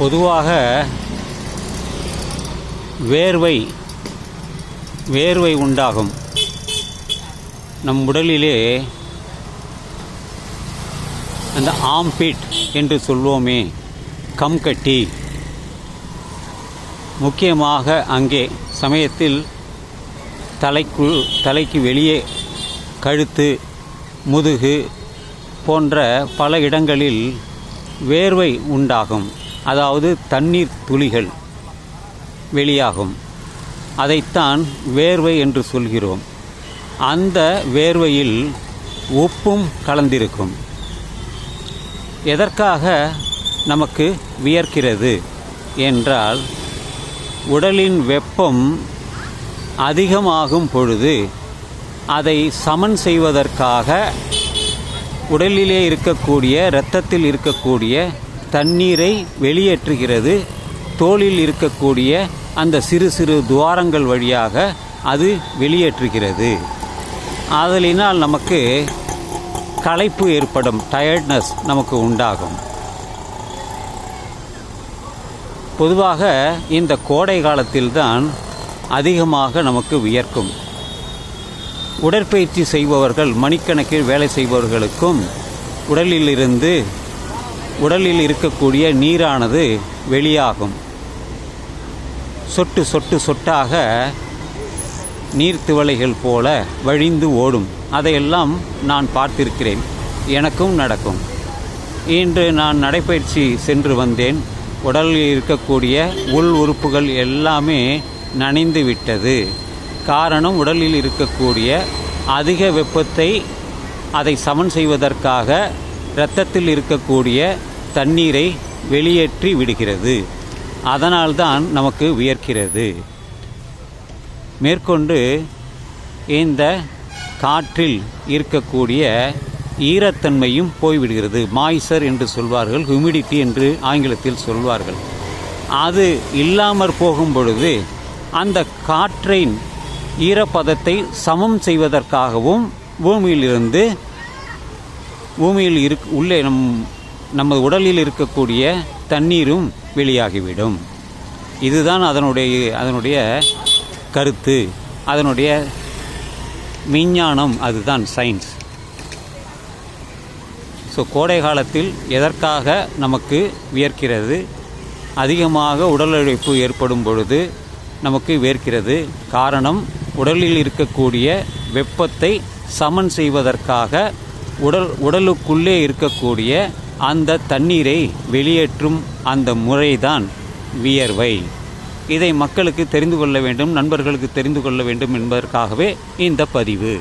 பொதுவாக வேர்வை வேர்வை உண்டாகும். நம் உடலிலே அந்த ஆம்பிட் என்று சொல்வோமே கம் கட்டி. முக்கியமாக அங்கே சமயத்தில் தலைக்கு தலைக்கு வெளியே கழுத்து முதுகு போன்ற பல இடங்களில் வேர்வை உண்டாகும். அதாவது தண்ணீர் துளிகள் வெளியாகும். அதைத்தான் வேர்வை என்று சொல்கிறோம். அந்த வேர்வையில் உப்பும் கலந்திருக்கும். எதற்காக நமக்கு வியர்க்கிறது என்றால் உடலின் வெப்பம் அதிகமாகும் பொழுது அதை சமன் செய்வதற்காக உடலிலே இருக்கக்கூடிய இரத்தத்தில் இருக்கக்கூடிய தண்ணீரை வெளியேற்றுகிறது. தோளில் இருக்கக்கூடிய அந்த சிறு சிறு துவாரங்கள் வழியாக அது வெளியேற்றுகிறது. ஆதலினால் நமக்கு களைப்பு ஏற்படும் டயர்ட்னஸ் நமக்கு உண்டாகும். பொதுவாக இந்த கோடை காலத்தில்தான் அதிகமாக நமக்கு வியர்க்கும். உடற்பயிற்சி செய்பவர்கள் மணிக்கணக்கில் வேலை செய்பவர்களுக்கும் உடலிலிருந்து உடலில் இருக்கக்கூடிய நீரானது வெளியாகும். சொட்டு சொட்டு சொட்டாக நீர்த்துவளைகள் போல வழிந்து ஓடும். அதையெல்லாம் நான் பார்த்திருக்கிறேன். எனக்கும் நடக்கும். இன்று நான் நடைப்பயிற்சி சென்று வந்தேன். உடலில் இருக்கக்கூடிய உள் உறுப்புகள் எல்லாமே நனைந்து விட்டது. காரணம் உடலில் இருக்கக்கூடிய அதிக வெப்பத்தை அதை சமன் செய்வதற்காக இரத்தத்தில் இருக்கக்கூடிய தண்ணீரை வெளியேற்றி விடுகிறது. அதனால்தான் நமக்கு வியர்க்கிறது. மேற்கொண்டு இந்த காற்றில் இருக்கக்கூடிய ஈரத்தன்மையும் போய்விடுகிறது. மாய்சர் என்று சொல்வார்கள் ஹியூமிடிட்டி என்று ஆங்கிலத்தில் சொல்வார்கள். அது இல்லாமற் போகும் பொழுது அந்த காற்றின் ஈரப்பதத்தை சமம் செய்வதற்காகவும் பூமியிலிருந்து பூமியில் இருக் உள்ளே நம் நமது உடலில் இருக்கக்கூடிய தண்ணீரும் வெளியாகிவிடும். இதுதான் அதனுடைய அதனுடைய கருத்து. அதனுடைய விஞ்ஞானம் அதுதான் சயின்ஸ் ஸோ கோடை காலத்தில் எதற்காக நமக்கு வியர்க்கிறது? அதிகமாக உடல் உழைப்பு ஏற்படும் பொழுது நமக்கு வேர்க்கிறது காரணம் உடலில் இருக்கக்கூடிய வெப்பத்தை சமன் செய்வதற்காக உடல் உடலுக்குள்ளே இருக்கக்கூடிய அந்த தண்ணீரை வெளியேற்றும் அந்த முறைதான் வியர்வை. இதை மக்களுக்கு தெரிந்து கொள்ள வேண்டும் நண்பர்களுக்கு தெரிந்து கொள்ள வேண்டும் என்பதற்காகவே இந்த பதிவு.